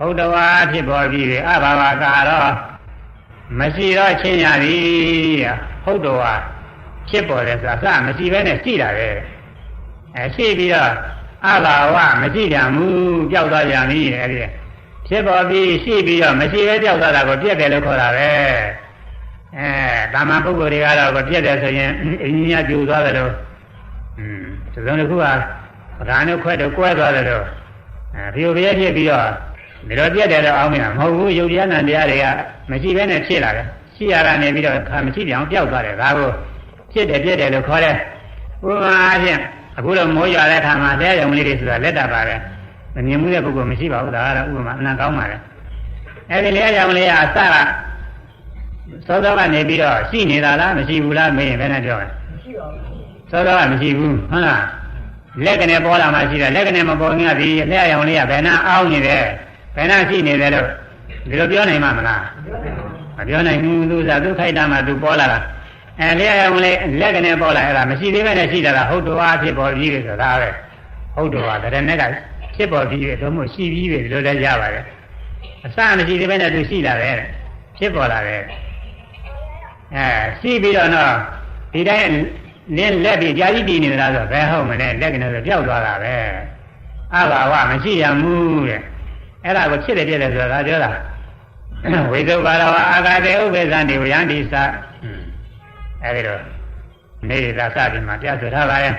ဘုဒ္ဓဝါဖြစ်ပေါ်ပြီးပြီအဘာဝကာတော့မရှိတော့ချင်းရသည်ဘုဒ္ဓဝါဖြစ်ပေါ်တယ်ဆိုတာအစမရှိဘဲနဲ့ရှိတာပဲအဲရှိပြီးတော့အဘာဝမရှိပြန်ဘူးပျောက်သွားပြန်ပြီအဲဒီဖြစ်ပေါ်ပြီးရှိပြီးတော့မရှိပဲပျောက်သွားတာကိုပြည့်တယ်လို့ခေါ်တာပဲအဲတာမန်ပုဂ္ဂိုလ်တွေကတော့ပြည့်တယ်ဆိုရင်အင်းကြီးကပြူသွားတယ်လို့อืมဒီလိုတစ်ခုကဗဒါနဲ့ခွဲတော့ကွဲသွားတယ်လို့အဲဖြူပြည့်ဖြစ်ပြီးတော့ ဒါတော့ပြည့်တယ်တော့အောင်းမရမဟုတ်ဘူးယုတ်တရားနဲ့တရားတွေကမရှိဘဲနဲ့ဖြစ်လာတယ်ရှိရတာနေပြီးတော့ခါမရှိပြောင်ပျောက်သွားတယ်ဒါကိုဖြစ်တယ်ပြည့်တယ်လို့ခေါ်တယ်ဥပမာအားဖြင့်အခုတော့မိုးရွာတဲ့ခါမှာတရားရုံလေးတွေဆိုတာလက်တာပါပဲမမြင်မှုတဲ့ပုဂ္ဂိုလ်မရှိပါဘူးဒါကတော့ဥပမာအနံကောင်းပါလေအဲဒီတရားရုံလေးကအစကသောသောကနေပြီးတော့ရှိနေတာလားမရှိဘူးလားမေးရင်ဘယ်နဲ့ပြောလဲမရှိပါဘူးသောသောကမရှိဘူးဟုတ်လားလက်ကနေပေါ်လာမှရှိတယ်လက်ကနေမပေါ်ငါဒီလက်ရုံလေးကဘယ်နှအောင်းနေတယ် ဘယ်နှရှိနေတယ်လို့ဒီလိုပြောနိုင်မှာမလားမပြောနိုင်ဘူးသူစားသူခိုက်တာမှသူပေါ်လာတာအဲလက်ရုံလေးလက်ကနေပေါ်လာအဲ့ဒါမရှိသေးပဲနဲ့ရှိတာကဟုတ်တော်အဖြစ်ပေါ်ပြီးတယ်ဆိုတာပဲဟုတ်တော်ကတရနဲ့ကဖြစ်ပေါ်ပြီးတယ်တို့မို့ရှိပြီးပြီဒီလိုလည်းရပါတယ်အစမရှိသေးပဲနဲ့သူရှိလာတယ်ဖြစ်ပေါ်လာတယ်အဲရှိပြီးတော့တော့ဒီတိုင်းလင်းလက်ပြီးကြာကြီးတည်နေသလားဆိုဘယ်ဟုတ်မလဲလက်ကနေဆိုပျောက်သွားတာပဲအဘာဝမရှိရဘူးတဲ့ အဲ့ဒါကိုဖြစ်တယ်ပြည့်တယ်ဆိုတာဒါပြောတာဝိသုဘာရဝအာဂတေဥပ္ပေသံဒီဝယန္တိသအဲဒီတော့နေရသာစပြီးမှပြဆိုထားပါရဲ့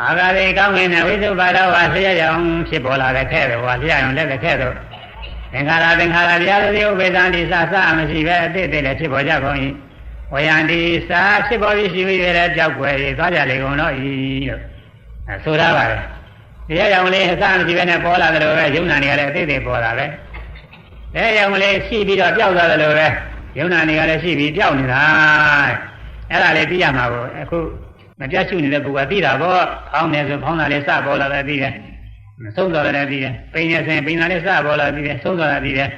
အာဂတေကောင်းငင်တဲ့ဝိသုဘာရဝဆရာရောင်ဖြစ်ပေါ်လာတဲ့ခဲ့တယ်ဟောဆရာရောင်လက်တဲ့ခဲ့တော့သင်္ခါရသင်္ခါရတရားတွေဥပ္ပေသံဒီသစမရှိပဲအတိတ်တည်းလည်းဖြစ်ပေါ်ကြကုန်၏ဝယန္တိစာဖြစ်ပေါ်ပြီးရှိပြီးရတဲ့ကြောက်ွယ်တွေသွားကြလေကုန်တော့ဤလို့ဆိုထားပါလေ တရားရောင်လေးအစမရှိပဲနဲ့ပေါ်လာတယ်လို့ပဲယုံနာနေရတဲ့အတိတ်တည်းပေါ်လာပဲတရားရောင်လေးရှိပြီးတော့ပျောက်သွားတယ်လို့ပဲယုံနာနေရတဲ့ရှိပြီးပျောက်နေတာအဲ့ဒါလေးသိရမှာကိုအခုမပြတ်ရှုနေတဲ့ပုဂ္ဂိုလ်ကသိတာပေါ့ဖောင်းနေဆိုဖောင်းတာလေးစပေါ်လာတယ်သိတယ်ဆုံးသွားတယ်သိတယ်ပိန်နေစဉ်ပိန်တာလေးစပေါ်လာသိတယ်ဆုံးသွားတာသိတယ်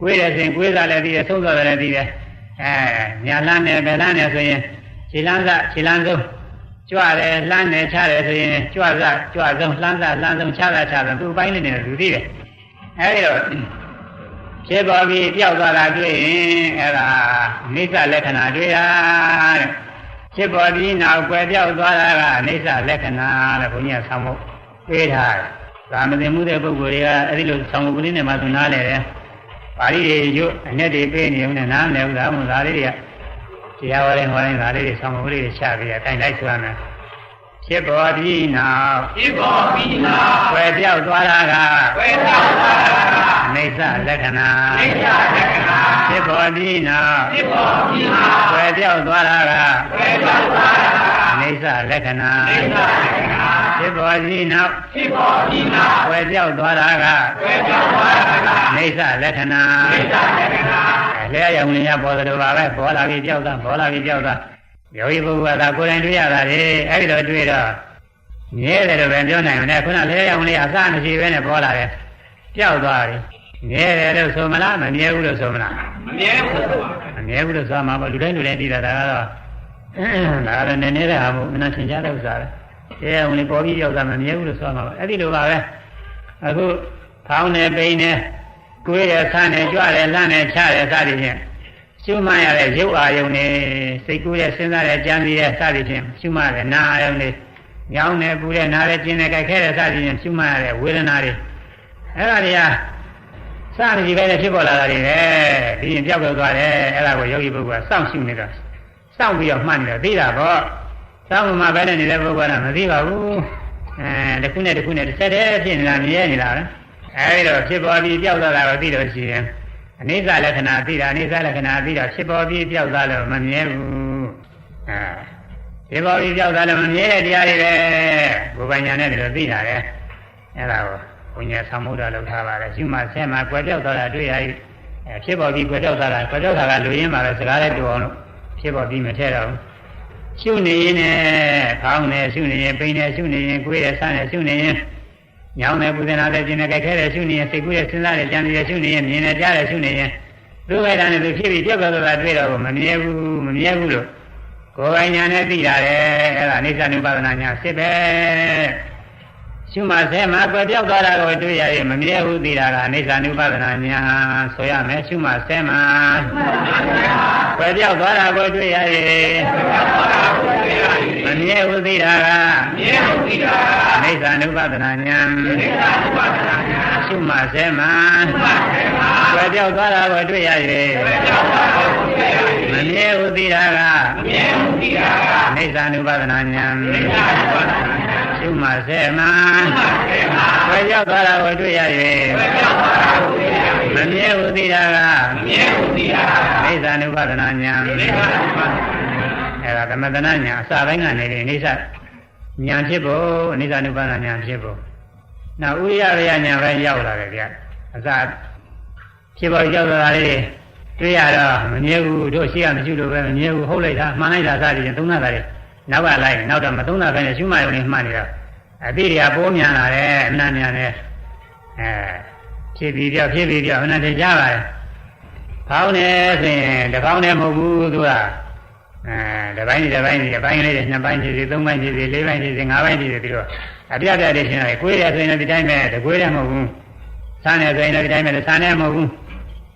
ကိုယ်ရစဉ်ကိုယ်စားလည်းသိတယ်ဆုံးသွားတယ်သိတယ်အဲညာလန်းနေဗလန်းနေဆိုရင်ခြေလန်းစခြေလန်းဆုံး ကြွတယ်လှမ်းတယ်ချတယ်ဆိုရင်ကြွစကြွဆုံးလှမ်းစလှမ်းဆုံးချတာချတာသူ့ပိုင်းနေတယ်သူသိတယ်အဲဒီတော့ဖြစ်ပေါ်ပြီးပျောက်သွားတာတွေ့ရင်အဲ့ဒါအိဋ္ဌလက္ခဏာတွေ့တာတဲ့ဖြစ်ပေါ်ပြီးနောက်ကွယ်ပြောက်သွားတာကအိဋ္ဌလက္ခဏာတဲ့ဘုန်းကြီးကဆောင်းဖို့ပေးထားတယ်။ဒါမသိမှုတဲ့ပုဂ္ဂိုလ်တွေကအဲ့ဒီလိုဆောင်းဖို့ကလေးနဲ့မှသူနားလဲတယ်။ပါဠိတွေရွတ်အနဲ့တွေပေးနေုံနဲ့နားမလဲဘူးဒါမှမဟုတ်ဒါလေးတွေက တရားဝရင်းဟောရင်ဒါလေးတွေဆောင်းဖို့ကလေးတွေချပြီးတိုင်လိုက်ဆိုရမယ်။ဖြစ်ပေါ်ပြီးနောက်ဖြစ်ပေါ်ပြီးနောက်ကွယ်ပြောက်သွားတာကဝေသောတာကအိဋ္ဌလက္ခဏာအိဋ္ဌလက္ခဏာဖြစ်ပေါ်ပြီးနောက်ဖြစ်ပေါ်ပြီးနောက်ကွယ်ပြောက်သွားတာကဝေသောတာကအိဋ္ဌလက္ခဏာအိဋ္ဌလက္ခဏာဖြစ်ပေါ်ပြီးနောက်ဖြစ်ပေါ်ပြီးနောက်ကွယ်ပြောက်သွားတာကဝေသောတာကအိဋ္ဌလက္ခဏာအိဋ္ဌလက္ခဏာ လဲရအောင်လည်းပေါ်တယ်လို့ပါပဲပေါ်လာပြီးပြောက်သွားပေါ်လာပြီးပြောက်သွားယောဂီပုဂ္ဂိုလ်ကဒါကိုယ်တိုင်တွေ့ရတာလေအဲ့ဒီတော့တွေ့တော့မြဲတယ်လို့ပဲပြောနိုင်တယ်ခုနလဲရအောင်လေးအစမရှိပဲနဲ့ပေါ်လာတယ်ပြောက်သွားပြီမြဲတယ်လို့ဆိုမလားမမြဲဘူးလို့ဆိုမလားမမြဲဘူးဆိုပါမမြဲဘူးလို့ဆိုမှာပေါ့လူတိုင်းလူတိုင်းသိတာဒါကတော့ဒါကတော့နည်းနည်းတဲ့ဟာမို့မနာသင်ကြားတဲ့ဥစ္စာပဲအဲအောင်လေးပေါ်ပြီးရောက်တာမမြဲဘူးလို့ဆိုမှာပါအဲ့ဒီလိုပါပဲအခုဖောင်းနေပိန်နေ ကိုယ်ရဆန်းနေကြွတယ်လန့်နေချတယ်စသည်ဖြင့်ရှုမှတ်ရတဲ့ရုပ်အာယုန်နေစိတ်ကူးရဲ့စဉ်းစားတဲ့ကြံပြီးတဲ့စသည်ဖြင့်ရှုမှတ်တဲ့နာအာယုန်နေညောင်းနေပူတဲ့နားတဲ့ကျင်နေကြိုက်ခဲတဲ့စသည်ဖြင့်ရှုမှတ်ရတဲ့ဝေဒနာတွေအဲ့ဒါတွေကစသည်ပဲနဲ့ဖြစ်ပေါ်လာတာတွေပဲဒီရင်ပြောက်ပြောက်သွားတယ်အဲ့ဒါကိုယောဂီပုဂ္ဂိုလ်ကစောင့်ရှုနေတော့စောင့်ပြီးတော့မှတ်နေတော့သိတာပေါ့စောင့်မှပဲနဲ့နေတဲ့ပုဂ္ဂိုလ်ကမသိပါဘူးအဲတစ်ခုနဲ့တစ်ခုနဲ့တစ်ဆက်တည်းဖြစ်နေတာမြဲနေတာပဲ အဲဒီတော့ဖြစ်ပေါ်ပြီးပြောက်သွားတာကိုသိလို့ရှိရင်အနိစ္စလက္ခဏာသိတာအနိစ္စလက္ခဏာသိတော့ဖြစ်ပေါ်ပြီးပြောက်သွားလို့မမြဲဘူးအဲဖြစ်ပေါ်ပြီးပြောက်သွားလို့မမြဲတဲ့တရားတွေပဲဘုပ္ပညာနဲ့ဒီလိုသိတာလေအဲဒါကိုဘုညာသံမုဒ္ဒလောက်ထားပါတယ်ရှိမှဆဲမှာကွယ်ပြောက်သွားတာတွေ့ရည်အဲဖြစ်ပေါ်ပြီးကွယ်ပြောက်သွားတာကွယ်ပြောက်တာကလူရင်းပါပဲစကားလေးတူအောင်လို့ဖြစ်ပေါ်ပြီးမထဲတော့ဘူးရှုနေရင်နဲ့ဖောင်းနေရှုနေရင်ပိန်နေရှုနေရင်ကိုယ်ရဲ့ဆန်းနေရှုနေရင် ညောင်းနေပူဇနာတဲ့ကျင်နေကြိုက်ခဲတဲ့ရှုနေရင်စိတ်ကူးရဲ့စဉ်းစားတဲ့ကြံနေတဲ့ရှုနေရင်မြင်နေကြားတဲ့ရှုနေရင်သူ့ဝေဒနာနဲ့သူဖြစ်ပြီးပြောက်သွားတာတွေ့တော့မမြဲဘူးမမြဲဘူးလို့ကိုယ်ပိုင်ညာနဲ့သိတာလေအဲ့ဒါအိဋ္ဌနုပါဒနာညာစစ်ပဲ ရှုမှဆဲမှာကွယ်ပြောက်သွားတာကိုတွေ့ရရင်မမြဲဘူးသိတာကအနိစ္စ ानु ပါဒနာညာဆိုရမယ်ရှုမှဆဲမှာကွယ်ပြောက်သွားတာကိုတွေ့ရရင်မမြဲဘူးသိတာက မြဲဟုတ်ပြီလား အနိစ္စ ानु ပါဒနာညာ နိစ္စဥပါဒနာညာ ရှုမှဆဲမှာ မှတ်တယ်မှာ ကွယ်ပြောက်သွားတာကိုတွေ့ရရင် ကြောက်တာကိုတွေ့ရရင် မမြဲဘူးသိတာက မြဲဟုတ်ပြီလား အနိစ္စ ानु ပါဒနာညာ နိစ္စဥပါဒနာညာရှုမှဆဲမှာမှတ်တယ်မှာကွယ်ပြောက်သွားတာကိုတွေ့ရရင်ကြောက်တာကိုတွေ့ရရင်မမြဲဘူးသိတာကမြဲဟုတ်ပြီလားအိသ ानु ပါဒနာညာနိစ္စဥပါဒနာညာအဲ့ဒါသမတနာညာအစပိုင်းကနေပြီးအိသညာဖြစ်ဖို့အိသ ानु ပါဒနာညာဖြစ်ဖို့နောက်ဥရိယရယညာပဲရောက်လာတယ်ဗျအစဖြစ်ဖို့ရောက်လာတာလေးတွေ့ရတော့မမြဲဘူးတို့ရှိရမရှိလို့ပဲမမြဲဘူးဟုတ်လိုက်တာမှန်လိုက်တာစသည်ဖြင့်သုံးနာတာလေး နောက်ကလိုက်နောက်တော့မသုံးနာပဲနဲ့ရှုမှတ်ရုံနဲ့မှတ်နေတော့အတိတွေကပိုးမြန်လာတယ်အမှန်မြန်တယ်အဲဖြစ်ပြီးပြောက်ဖြစ်ပြီးပြောက်အမှန်တည်းကြပါတယ်ဖောင်းနေဆိုရင်တစ်ပေါင်းနဲ့မဟုတ်ဘူးသူကအဲတစ်ပိုင်းတစ်ပိုင်းတစ်ပိုင်းလေးတွေနှစ်ပိုင်းဖြစ်စီသုံးပိုင်းဖြစ်စီလေးပိုင်းဖြစ်စီငါးပိုင်းဖြစ်စီပြီးတော့အပြတ်ပြတ်လေးရှင်းရတယ်ကိုယ်ရဆိုရင်လည်းဒီတိုင်းပဲတကွေးတယ်မဟုတ်ဘူးဆန်းနေဆိုရင်လည်းဒီတိုင်းပဲဆန်းနေမဟုတ်ဘူး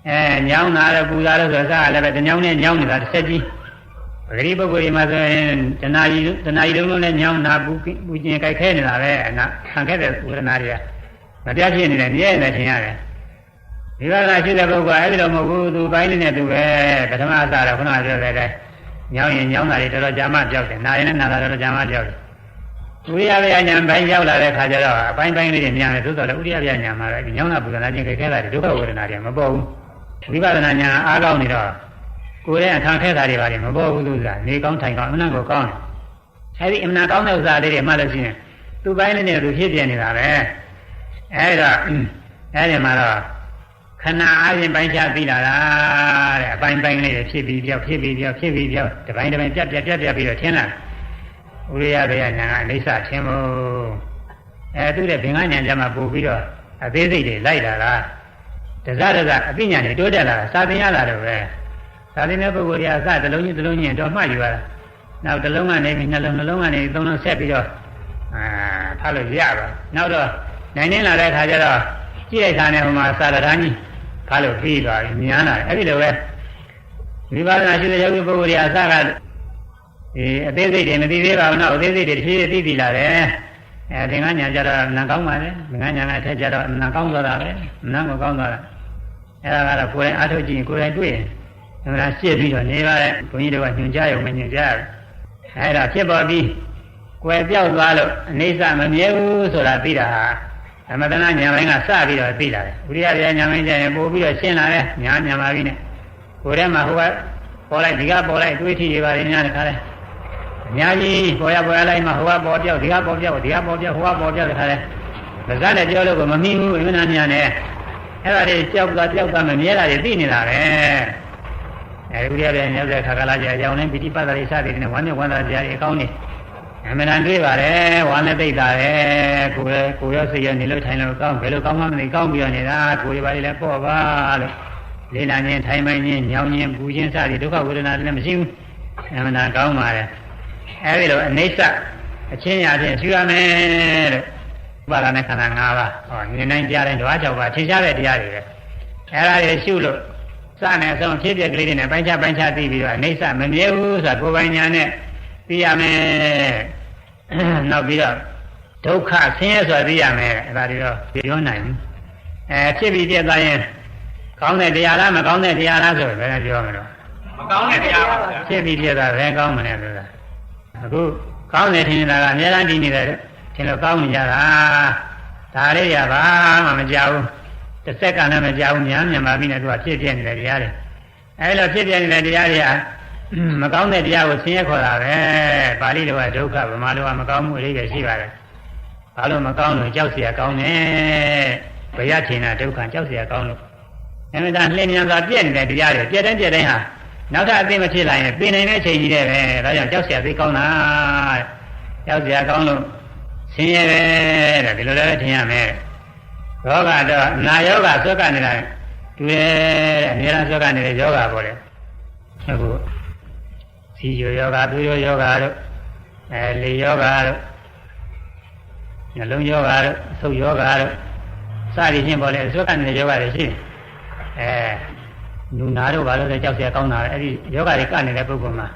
အဲညောင်းတာလည်းပူတာလည်းဆိုစားလည်းပဲတညောင်းနဲ့ညောင်းနေတာတစ်ဆက်ကြီး ပဂရိပုဂ္ဂိုလ်ဒီမှာဆိုရင်တဏှာကြီးတဏှာကြီးလုံးလုံးနဲ့ညောင်းတာပူပူကျင်ကြိုက်ခဲနေတာပဲအနာခံခဲ့တဲ့ဝေဒနာတွေကမပြတ်ဖြစ်နေတယ်မြဲနေတယ်ထင်ရတယ်ဒီကလာရှိတဲ့ပုဂ္ဂိုလ်အဲ့ဒီလိုမဟုတ်ဘူးသူပိုင်းလေးနဲ့သူပဲပထမအစတော့ခုနကပြောတဲ့တဲ့ညောင်းရင်ညောင်းတာတွေတော်တော်ကြာမှပြောက်တယ်နာရင်လည်းနာတာတော်တော်ကြာမှပြောက်တယ်ဥရိယဗျာညာပိုင်းရောက်လာတဲ့ခါကျတော့အပိုင်းပိုင်းလေးတွေမြန်တယ်သို့တော်လည်းဥရိယဗျာညာမှာလည်းညောင်းတာပူဇော်တာချင်းခဲတာတွေဒုက္ခဝေဒနာတွေမပေါ်ဘူးဝိပဿနာညာအားကောင်းနေတော့ ကိုယ်ရဲ့အထံခဲတာတွေပါလေမပေါ်ဘူးလို့ဆိုတာနေကောင်းထိုင်ကောင်းအမှန်ကိုကောင်းတယ်အဲ့ဒီအမှန်ကောင်းတဲ့ဥစ္စာလေးတွေမှတ်လို့ရှိရင်သူပိုင်းလေးနဲ့သူဖြစ်ပြနေတာပဲအဲ့ဒါအဲ့ဒီမှာတော့ခဏအရင်ပိုင်းခြားသိလာတာတဲ့အပိုင်းပိုင်းလေးတွေဖြစ်ပြီးပြောက်ဖြစ်ပြီးပြောက်ဖြစ်ပြီးပြောက်တစ်ပိုင်းတစ်ပိုင်းပြတ်ပြတ်ပြတ်ပြတ်ပြီးတော့ထင်းလာဥရိယဘေယညာကအနိစ္စထင်းမို့အဲသူတဲ့ဘင်္ဂညာကြမှာပို့ပြီးတော့အသေးစိတ်တွေလိုက်လာတာတစတစအသိဉာဏ်တွေတိုးတက်လာတာစာသင်ရလာတော့ပဲ စာသင်တဲ့ပုဂ္ဂိုလ်တွေအစတစ်လုံးချင်းတစ်လုံးချင်းတော့မှတ်ယူရတာနောက်တစ်လုံးကနေပြီးနှလုံးနှလုံးကနေသုံးလုံးဆက်ပြီးတော့အာထားလို့ရပါနောက်တော့နိုင်နေလာတဲ့ခါကျတော့ကြည့်လိုက်တာနဲ့ဟိုမှာစာရထန်းကြီးခါလို့ပြီးသွားပြီမြန်လာတယ်အဲ့ဒီလိုပဲဝိပဿနာရှိတဲ့ယောဂီပုဂ္ဂိုလ်တွေအစကအေးအသေးစိတ်တွေမသိသေးပါဘူးနော်အသေးစိတ်တွေတစ်ဖြည်းဖြည်းသိသိလာတယ်အဲသင်္ကညာကြတော့နံကောင်းပါလေသင်္ကညာကအထက်ကြတော့နံကောင်းသွားတာပဲနံကိုကောင်းသွားတာအဲဒါကတော့ကိုယ်တိုင်အားထုတ်ကြည့်ရင်ကိုယ်တိုင်တွေ့ရင် ဒါမှရှင်းပြီးတော့နေပါတဲ့ဘုန်းကြီးတို့ကညွှန်ကြားရုံမညွှန်ကြားဘူးအဲဒါဖြစ်ပေါ်ပြီးကိုယ်ပြောက်သွားလို့အနေစမမြဲဘူးဆိုတာသိတာဟာသမထနာညာပိုင်းကစပြီးတော့သိလာတယ်ဝိရိယတရားညာပိုင်းကျရင်ပို့ပြီးတော့ရှင်းလာတယ်ညာညာပါပြီနဲ့ကိုယ်ထဲမှာဟိုကပေါ်လိုက်ဒီကပေါ်လိုက်တွေးထီတွေပါရင်ညာတခါလဲအများကြီးပေါ်ရပေါ်ရလိုက်မှဟိုကပေါ်ပြောက်ဒီကပေါ်ပြောက်ဒီကပေါ်ပြောက်ဟိုကပေါ်ပြောက်တခါလဲဗဇတ်နဲ့ပြောလို့ကမမိဘူးအမှန်တရားညာနဲ့အဲ့ဒါတွေကြောက်သွားကြောက်သွားမမြဲတာတွေသိနေတာပဲ အဲဒီဝိရိယတရားညာတဲ့ခါကလာကြအောင်လည်းပိဋိပတ်တာတွေစသည်နဲ့ဝမ်းမြောက်ဝမ်းသာကြရအကောင်းနေအမှန်တန်တွေ့ပါတယ်ဝမ်းနဲ့သိတာတယ်ကိုယ်ကိုယ်ရောစိတ်ရောနေလို့ထိုင်လို့ကောင်းဘယ်လိုကောင်းမှမသိကောင်းပြီးတော့နေတာကိုယ်ရပါလေလည်းပေါ့ပါလို့လေးလာခြင်းထိုင်မိုင်းခြင်းညောင်းခြင်းပူခြင်းစသည်ဒုက္ခဝေဒနာတွေလည်းမရှိဘူးအမှန်တန်ကောင်းပါတယ်အဲဒီလိုအနိစ္စအချင်းရာချင်းရှင်းရမယ်တဲ့ပါဠိနဲ့ခန္ဓာ၅ပါးဟောဉာဏ်တိုင်းကြားတိုင်းဓဝါ၆ပါးထင်ရှားတဲ့တရားတွေပဲအဲဒါတွေရှုလို့ စနဲ့အဆုံးဖြစ်ပြကလေးတွေနဲ့ပိုင်းခြားပိုင်းခြားသိပြီးတော့အနိစ္စမမြဲဘူးဆိုတာကိုယ်ပိုင်ညာနဲ့သိရမယ်နောက်ပြီးတော့ဒုက္ခဆင်းရဲဆိုတာသိရမယ်အဲဒါတွေတော့ပြောနိုင်ဘူးအဲဖြစ်ပြီးပြသွားရင်ကောင်းတဲ့တရားလားမကောင်းတဲ့တရားလားဆိုဘယ်နဲ့ပြောမလို့မကောင်းတဲ့တရားပါဗျာဖြစ်ပြီးပြသွားဘယ်ကောင်းမလဲဆိုတာအခုကောင်းတယ်ထင်နေတာကအများအားတည်နေတယ်ထင်လို့ကောင်းနေကြတာဒါလေးရပါမှမကြောက်ဘူး တစ်စက္ကန့်လည်းမကြောက်ဘူးများမြန်မာပြီနဲ့သူကဖြစ်ပြနေတဲ့တရားတွေအဲလိုဖြစ်ပြနေတဲ့တရားတွေကမကောင်းတဲ့တရားကိုဆင်းရဲခေါ်တာပဲပါဠိလိုကဒုက္ခဗမာလိုကမကောင်းမှုအလေးပဲရှိပါတယ်ဘာလို့မကောင်းလို့ကြောက်เสียကောင်းနေဘယထင်တာဒုက္ခကြောက်เสียကောင်းလို့အဲဒါလှည့်မြန်စွာပြည့်နေတဲ့တရားတွေပြည့်တိုင်းပြည့်တိုင်းဟာနောက်ထပ်အသိမဖြစ်လာရင်ပြင်နိုင်တဲ့အချိန်ကြီးတဲ့ပဲဒါကြောင့်ကြောက်เสียသိကောင်းတာကြောက်เสียကောင်းလို့ဆင်းရဲပဲတဲ့ဒီလိုလည်းထင်ရမယ် ယောဂတော့နာယောဂဆွဲကနေတာတူတယ်တဲ့အများအားဆွဲကနေတဲ့ယောဂပေါ့လေအခုစီယောယောဂသူယောယောဂတို့အဲလေယောဂတို့ နှလုံးယောဂတို့အဆုတ်ယောဂတို့စသည်ဖြင့်ပေါ်လေအစွတ်ကနေယောဂတွေရှိတယ်အဲလူနာတို့ဘာလို့လဲကြောက်เสียကောင်းတာလဲအဲ့ဒီယောဂတွေကနေနေတဲ့ပုဂ္ဂိုလ်မှာ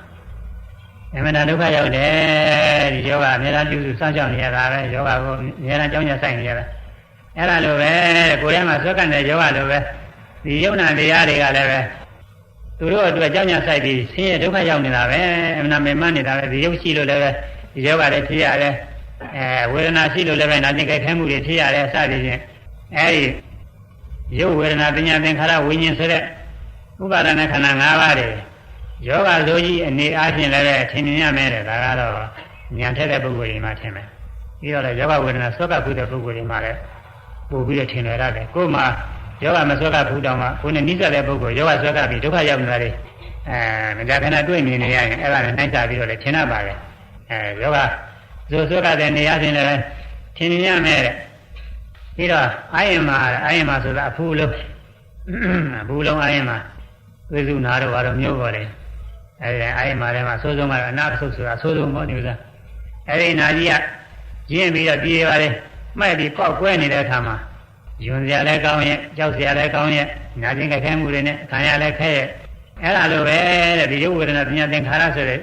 အမှန်တန်ဒုက္ခရောက်တယ်ဒီယောဂအများအားပြုစုစောင့်ရှောက်နေရတာပဲယောဂကိုအများအားကြောင်းကြဆိုင်နေရတာ အဲ့ဒါလိုပဲကိုယ်ထဲမှာစွတ်ကနေယောဂလိုပဲဒီယုံနာတရားတွေကလည်းပဲသူတို့အတွက်ကြောင်းကြဆိုင်ပြီးဆင်းရဲဒုက္ခရောက်နေတာပဲအမှန်တန်မေမနေတာပဲဒီယုတ်ရှိလို့လည်းပဲဒီယောဂတွေဖြစ်ရတယ်အဲဝေဒနာရှိလို့လည်းပဲနာကျင်ကြိုက်ခဲမှုတွေဖြစ်ရတယ်စသည်ဖြင့်အဲဒီရုပ်ဝေဒနာပညာသင်္ခါရဝိညာဉ်ဆိုတဲ့ဥပါဒနာခန္ဓာ၅ပါးတွေယောဂဆိုကြီးအနေအားဖြင့်လည်းပဲထင်မြင်ရမယ်တဲ့ဒါကတော့ဉာဏ်ထက်တဲ့ပုဂ္ဂိုလ်တွေမှထင်မယ်ပြီးတော့လည်းယောဂဝေဒနာဆွဲကပ်ခုတဲ့ပုဂ္ဂိုလ်တွေမှလည်း ပို့ပြီးတော့ထင်လွယ်ရတယ်ကိုယ်မှယောဂမဆွဲကပ်ဘူးတောင်မှကိုယ်နဲ့နိစ္စတဲ့ပုဂ္ဂိုလ်ယောဂဆွဲကပ်ပြီးဒုက္ခရောက်နေတာတွေအဲမကြခဏတွေ့မြင်နေရရင်အဲ့ဒါနဲ့နှိုက်ချပြီးတော့လည်းထင်တတ်ပါလေအဲယောဂဇိုဆွဲကပ်တဲ့နေရာချင်းလည်းထင်မြင်ရမယ်တဲ့ပြီးတော့အာယမအာယမဆိုတာအဖူးလုံးအဖူးလုံးအာယမဝိစုနာတော့ဘာတော့မျိုးပေါ်တယ်အဲဒီအာယမထဲမှာစိုးဆုံးကတော့အနာဆုပ်ဆိုတာစိုးဆုံးပေါ့ဒီဥစ္စာအဲဒီနာကြီးကရင်းပြီးတော့ပြေးပါလေ မှဲ့ပြီးပောက်ကွဲနေတဲ့အခါမှာယွန်စရာလည်းကောင်းရဲ့ကြောက်စရာလည်းကောင်းရဲ့ညာချင်းကြခဲမှုတွေနဲ့ခံရလည်းခဲရဲ့အဲ့ဒါလိုပဲတဲ့ဒီရုပ်ဝေဒနာပညာသင်္ခါရဆိုတဲ့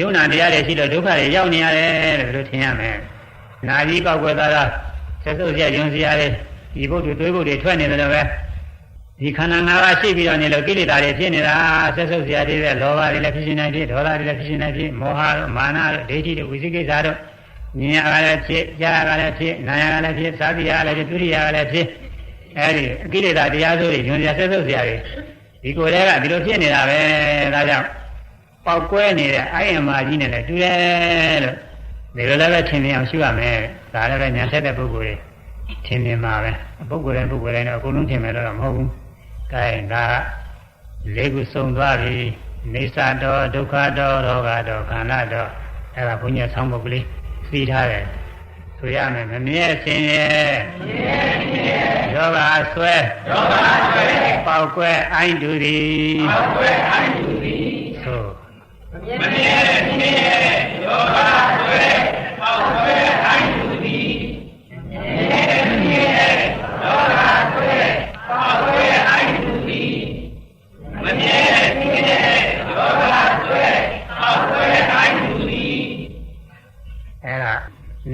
ယုံနာတရားတွေရှိလို့ဒုက္ခတွေရောက်နေရတယ်တဲ့လို့ထင်ရမယ်နာကြီးပောက်ကွဲသွားတာဆက်စုပ်စရာယွန်စရာတွေဒီဘုဒ္ဓတွေးဘုဒ္ဓတွေထွက်နေတယ်လို့ပဲဒီခန္ဓာ၅ပါးရှိပြီးတော့နေလို့ကိလေသာတွေဖြစ်နေတာဆက်စုပ်စရာတွေပဲလောဘတွေလည်းဖြစ်နေဖြစ်ဒေါသတွေလည်းဖြစ်နေဖြစ်မောဟတို့မာနတို့ဒိဋ္ဌိတို့ဝိသိကိစ္စတို့ ဉာဏ်ရကလည်းဖြစ်ကြားရကလည်းဖြစ်နာယကလည်းဖြစ်သာတိယကလည်းဖြစ်ဒုတိယကလည်းဖြစ်အဲဒီအကိလေသာတရားစိုးတွေညွန်စရာဆက်စုပ်စရာတွေဒီကိုယ်တည်းကဒီလိုဖြစ်နေတာပဲဒါကြောင့်ပေါက်ကွဲနေတဲ့အာယမကြီးနဲ့လည်းတူတယ်လို့ဒီလိုလည်းပဲထင်မြင်အောင်ရှုရမယ်ဒါလည်းပဲညာဆက်တဲ့ပုဂ္ဂိုလ်တွေထင်မြင်မှာပဲပုဂ္ဂိုလ်တိုင်းပုဂ္ဂိုလ်တိုင်းတော့အကုန်လုံးထင်မယ်တော့မဟုတ်ဘူးကဲဒါလေးခုစုံသွားပြီနေသတောဒုက္ခတောရောဂတောခန္ဓာတောအဲ့ဒါဘုညာဆောင်းပုဒ်ကလေး သိထားတယ်ဆိုရမယ်မမြဲခြင်းရဲ့ယောဂဆွဲယောဂဆွဲပေါက်ကွဲအိုင်းတူသည်ပေါက်ကွဲအိုင်းတူသည်သို့မမြဲခြင်း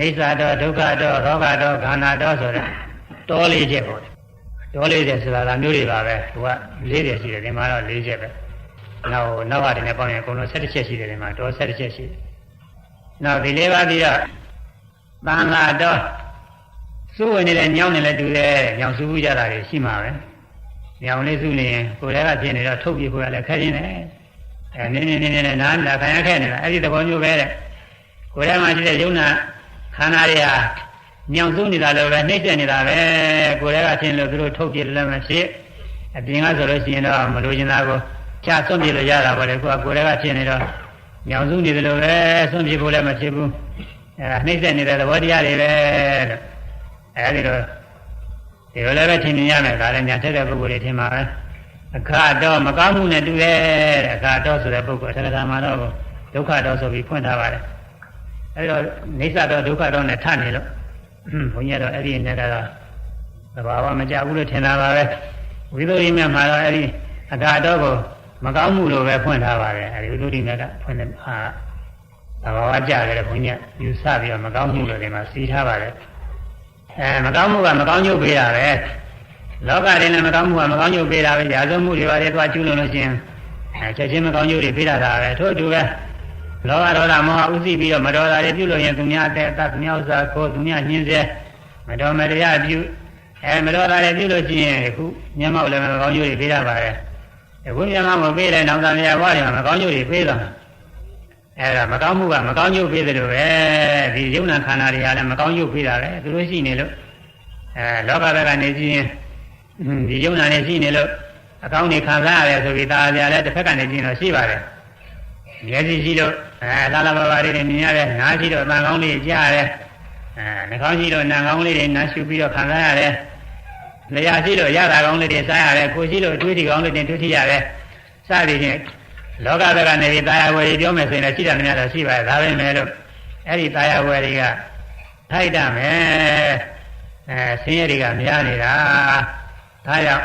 နေသတောဒုက္ခတောရောဂတောခန္ဓာတောဆိုတဲ့တောလေးချက်ပေါ့တောလေးချက်ဆိုတာကမျိုးတွေပါပဲသူက၄ချက်ရှိတယ်ဒီမှာတော့၄ချက်ပဲနောက်နောက်ကတည်းကပေါင်းရင်အကုန်လုံး၁၁ချက်ရှိတယ်ဒီမှာတော၁၁ချက်ရှိတယ်နောက်ဒီလေးပါးပြီးတော့သံဃာတောစုဝင်နေတဲ့ညောင်းနေလဲတူတယ်ညောင်စုဘူးကြတာတွေရှိမှာပဲညောင်လေးစုနေရင်ကိုယ်တည်းကဖြစ်နေတော့ထုတ်ပြဖို့ရလဲခက်နေတယ်အဲနင်းနေနေနေနားလာခံရခဲ့နေတာအဲ့ဒီသဘောမျိုးပဲတဲ့ကိုယ်ထဲမှာရှိတဲ့ယုံနာ ခန္ဓာတွေဟာညောင်စုနေတာလည်းပဲနှိမ့်ဆက်နေတာပဲကိုယ်ထဲကထင်လို့သူတို့ထုတ်ပြလည်းမဖြစ်အပြင်ကဆိုလို့ရှိရင်တော့မလိုချင်တာကိုချဆွန့်ပြလို့ရတာပါလေကိုယ်ကကိုယ်ထဲကထင်နေတော့ညောင်စုနေတယ်လို့ပဲဆွန့်ပြဖို့လည်းမဖြစ်ဘူးအဲဒါနှိမ့်ဆက်နေတဲ့သဘောတရားတွေပဲလို့အဲဒီတော့ဒီလိုလည်းပဲထင်မြင်ရမယ်ဒါလည်းညာထက်တဲ့ပုဂ္ဂိုလ်တွေထင်ပါပဲအခါတော့မကောင်းမှုနဲ့တူတယ်တဲ့အခါတော့ဆိုတဲ့ပုဂ္ဂိုလ်အထက်ကထာမှာတော့ဒုက္ခတော့ဆိုပြီးဖွင့်ထားပါတယ် အဲ့တော့နေသတော့ဒုက္ခတော့နဲ့ထနေလို့ဘုန်းကြီးကတော့အဲ့ဒီနဲ့ကတော့သဘာဝမကြဘူးလို့ထင်တာပါပဲဝိသုရိမြတ်မှာတော့အဲ့ဒီအကာတော့ကိုမကောင်းမှုလို့ပဲဖွင့်ထားပါတယ်အဲ့ဒီဝိသုရိမြတ်ကဖွင့်တယ်ဟာသဘာဝကြတယ်ဘုန်းကြီးယူဆပြီးတော့မကောင်းမှုလို့ဒီမှာစီးထားပါတယ်အဲမကောင်းမှုကမကောင်းကျုပ်ပေးတာပဲလောကရင်းနဲ့မကောင်းမှုကမကောင်းကျုပ်ပေးတာပဲရာဇဝမှုတွေပါတယ်သွားကျူးလို့လို့ချင်းအဲချက်ချင်းမကောင်းကျုပ်တွေပေးတာပဲထို့အတူပဲ လောဘဒေါသမောဟဥသိပြီးတော့မတော်တာတွေပြုလို့ရင်သူများတဲ့အတ္တသူများဥစ္စာကိုသူများညှင်းစေမတော်မတရားပြုအဲမတော်တာတွေပြုလို့ရှိရင်အခုမျက်မှောက်လည်းမကောင်းကျိုးတွေပေးတာပါပဲအခုမျက်မှောက်မပေးတဲ့နောက်သားများဘွားတွေမှာမကောင်းကျိုးတွေပေးတာအဲဒါမကောင်းမှုကမကောင်းကျိုးပေးတယ်လို့ပဲဒီယုံနာခန္ဓာတွေကလည်းမကောင်းကျိုးပေးတာပဲသူတို့ရှိနေလို့အဲလောကဘက်ကနေကြည့်ရင်ဒီယုံနာနေရှိနေလို့အကောင်းတွေခံစားရတယ်ဆိုပြီးတာပြလည်းတစ်ဖက်ကနေကြည့်တော့ရှိပါတယ် မျက်စိရှိလို့အဲလာလာပါပါလေးတွေမြင်ရတယ်နားရှိတော့အတန်ကောင်းလေးကြားရတယ်အဲနှာခေါင်းရှိတော့နာကောင်းလေးတွေနားရှုပြီးတော့ခံစားရတယ်လျှာရှိတော့ရတာကောင်းလေးတွေစားရတယ်ကိုယ်ရှိလို့တွေးထီကောင်းလေးတွေတွေးထီရတယ်စသည်ဖြင့်လောကဘက်ကနေဒီတာယာဝယ်ကြီးပြောမယ်ဆိုရင်လည်းရှိတာများတော့ရှိပါတယ်ဒါပဲမဲ့လို့အဲ့ဒီတာယာဝယ်ကြီးကခထိုက်တမယ်အဲဆင်းရဲတွေကများနေတာဒါကြောင့်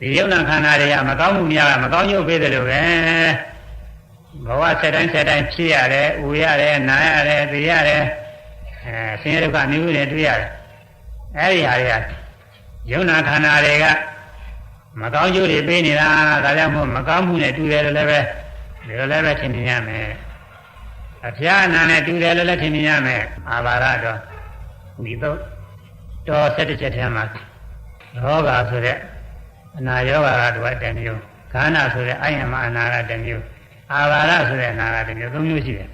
ဒီယုံနာခန္ဓာတွေကမကောင်းမှုများမကောင်းရုပ်ပေးတယ်လို့ပဲ ဘဝဆက်တိုင်းဆက်တိုင်းဖြစ်ရတယ်၊ဥရတယ်၊နာရတယ်၊သိရတယ်အဲဆင်းရဲဒုက္ခမျိုးတွေတွေ့ရတယ်အဲဒီဟာတွေကယုံနာခန္ဓာတွေကမကောင်းကျိုးတွေပေးနေတာဒါကြောင့်မို့မကောင်းမှုနဲ့တူတယ်လို့လည်းပဲဒီလိုလည်းပဲထင်မြင်ရမယ်အဖျားအနာနဲ့တူတယ်လို့လည်းထင်မြင်ရမယ်အာဘာရတော့ဒီတော့တော်၁၁ချက်ထဲမှာရောဂါဆိုတဲ့အနာရောဂါကတူအတန်မျိုးခန္ဓာဆိုတဲ့အယံမအနာကတမျိုး အာဘာရဆိုတဲ့အနာကတမျိုးသုံးမျိုးရှိတယ်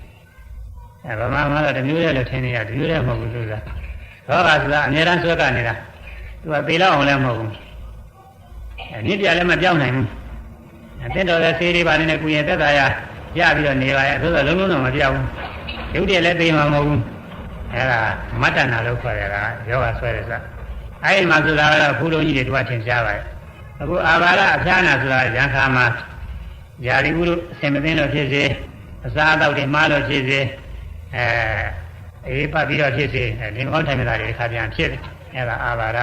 အဲဗမာမှာတော့တမျိုးတည်းလို့ထင်နေရတမျိုးတည်းမဟုတ်ဘူးလို့ဆိုတာရောဂါဆိုတာအများအားဆွဲကနေတာသူကသေလောက်အောင်လည်းမဟုတ်ဘူးအဲမြစ်ပြလည်းမပြောင်းနိုင်ဘူးအသင့်တော်တဲ့ဆေးတွေပါနေတဲ့ကုရင်သက်သာရရပြီးတော့နေပါရဲ့သို့သောလုံးလုံးတော့မပြောင်းဘူးရုပ်တည်းလည်းသိမှာမဟုတ်ဘူးအဲဒါမတ္တနာလို့ခေါ်ရတာယောဂဆွဲတယ်ဆိုတာအဲဒီမှာဆိုတာကတော့ဘုလုံးကြီးတွေတွားထင်ရှားပါတယ်အခုအာဘာရအဖျားနာဆိုတာရံခါမှာ ຢာရီဥလို့အစင်မသိလို့ဖြစ်စေအစားအသောက်တွေမှားလို့ဖြစ်စေအဲအေးပတ်ပြီးတော့ဖြစ်စေဒီမောထိုင်မတာတွေတစ်ခါပြန်ဖြစ်တယ်အဲဒါအာဘာရ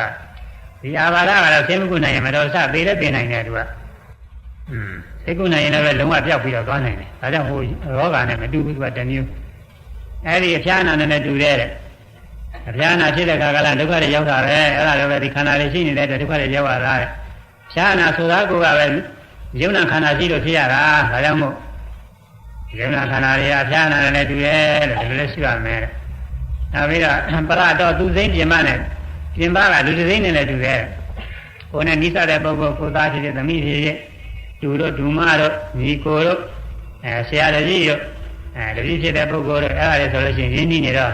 ဒီအာဘာရကတော့သိမကုနိုင်ရင်မတော်စသေးလည်းပြင်နိုင်တယ်သူကอืมသိကုနိုင်ရင်လည်းလုံးဝပြောက်ပြီးတော့သွားနိုင်တယ်ဒါကြောင့်ဟိုရောဂါနဲ့မတူဘူးသူကတမျိုးအဲဒီအဖျားနာနဲ့တူတဲ့အဖျားနာဖြစ်တဲ့ခါကလည်းဒုက္ခတွေရောက်တာပဲအဲ့ဒါလည်းပဲဒီခန္ဓာတွေရှိနေတဲ့အတွက်ဒုက္ခတွေရောက်လာတာဖျားနာဆိုတာကိုကပဲ ယုံနာခန္ဓာရှိလို့ဖြစ်ရတာဒါကြောင့်မို့ယုံနာခန္ဓာတွေကဖျားနာနဲ့တူရဲ့လို့ဒီလိုလည်းရှိရမယ်နောက်ပြီးတော့ပရတော့သူစိမ့်ပြင်မနဲ့ပြင်ပကလူစိမ့်နဲ့လည်းတူရဲ့ကိုယ်နဲ့နိစ္စတဲ့ပုဂ္ဂိုလ်ကိုသားဖြစ်တဲ့သမီးဖြစ်ဖြစ်တူတို့ဒူမတို့ညီကိုတို့အဲဆရာတကြီးတို့အဲတတိဖြစ်တဲ့ပုဂ္ဂိုလ်တို့အဲ့ဒါလည်းဆိုလို့ရှိရင်ရင်းနှီးနေတော့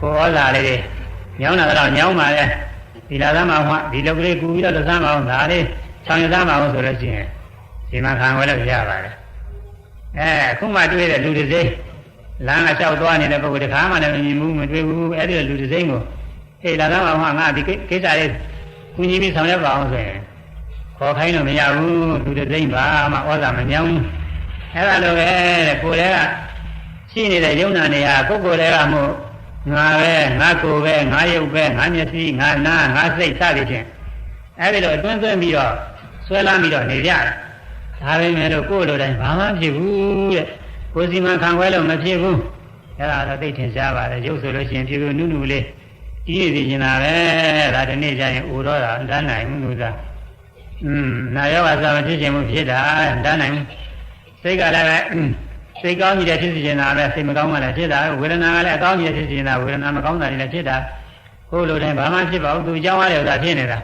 ကိုဩဇာလေးတွေညောင်းတာတော့ညောင်းပါလေဒီလာသားမှာဟောဒီလောက်ကလေးကူပြီးတော့သမ်းမအောင်ဒါလေးဆောင်ရသားမအောင်ဆိုလို့ရှိရင် ဒီမှာခံဝဲလို့ရပါတယ်အဲအခုမှတွေ့တဲ့လူတစ်စိမ့်လမ်းကလျှောက်သွားနေတဲ့ပုဂ္ဂိုလ်တခါမှလည်းမမြင်ဘူးမတွေ့ဘူးအဲ့ဒီလူတစ်စိမ့်ကိုဟေးလာသားမှာဟောငါဒီကိစ္စလေးကူညီပြီးဆောင်ရွက်ပါအောင်ဆိုရင်ခေါ်ခိုင်းလို့မရဘူးလူတစ်စိမ့်ပါမှဩဇာမညောင်းအဲ့ဒါလိုပဲတဲ့ကိုယ်လည်းကရှိနေတဲ့ယုံနာနေရာကိုယ်ကိုယ်လည်းကမို့ငါပဲငါကိုယ်ပဲငါရုပ်ပဲငါမျက်စိငါနားငါစိတ်စသည်ဖြင့်အဲဒီလိုအတွင်းသွင်းပြီးတော့ဆွဲလမ်းပြီးတော့နေကြတယ် ဒါပေမဲ့လို့ကိုယ်လိုတိုင်းဘာမှဖြစ်ဘူးတဲ့ကိုယ်စီမံခံခွဲလို့မဖြစ်ဘူးအဲ့ဒါတော့သိထင်ရှားပါတယ်ရုပ်ဆိုလို့ရှိရင်ဖြစ်ဘူးနုနုလေးကြီးနေနေတာပဲဒါဒီနေ့ကျရင်အိုတော့တာတန်းနိုင်ဘူးလို့သာอืมနာယောဂသာမဖြစ်ခြင်းမဖြစ်တာတန်းနိုင်ဘူးစိတ်ကလည်းပဲစိတ်ကောင်းကြီးတဲ့ဖြစ်စီနေတာပဲစိတ်မကောင်းမှလည်းဖြစ်တာဝေဒနာကလည်းအကောင်းကြီးတဲ့ဖြစ်စီနေတာဝေဒနာမကောင်းတာလည်းဖြစ်တာကိုယ်လိုတိုင်းဘာမှဖြစ်ပါဘူးသူကြောင်းရတဲ့ဥစ္စာဖြစ်နေတာ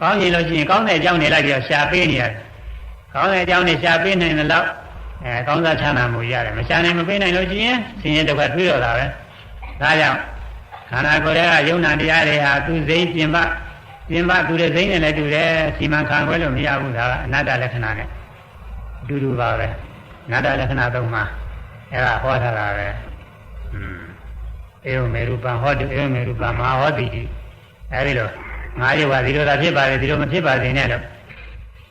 ကောင်းရင်လို့ရှိရင်ကောင်းတဲ့အကြောင်းတွေလိုက်ပြီးတော့ရှာပေးနေရတယ် ကောင်းတဲ့အကြောင်းတွေရှာပေးနိုင်တယ်လို့အဲကောင်းစားချမ်းသာမှုရတယ်မရှာနိုင်မပေးနိုင်လို့ရှိရင်ဆင်းရဲဒုက္ခတွေးတော့တာပဲဒါကြောင့်ခန္ဓာကိုယ်ရဲ့ယုံနာတရားတွေဟာသူစိမ့်ပြင်ပပြင်ပသူတဲ့စိမ့်နဲ့လည်းတူတယ်စီမံခံခွဲလို့မရဘူးဒါကအနတ္တလက္ခဏာနဲ့အတူတူပါပဲအနတ္တလက္ခဏာသုံးပါအဲ့ဒါဟောထားတာပဲอืมဧဝမေရူပံဟောတုဧဝမေရူပံမဟာဟောတိအဲဒီလိုငါးရုပ်ကဒီလိုသာဖြစ်ပါလေဒီလိုမဖြစ်ပါစေနဲ့လို့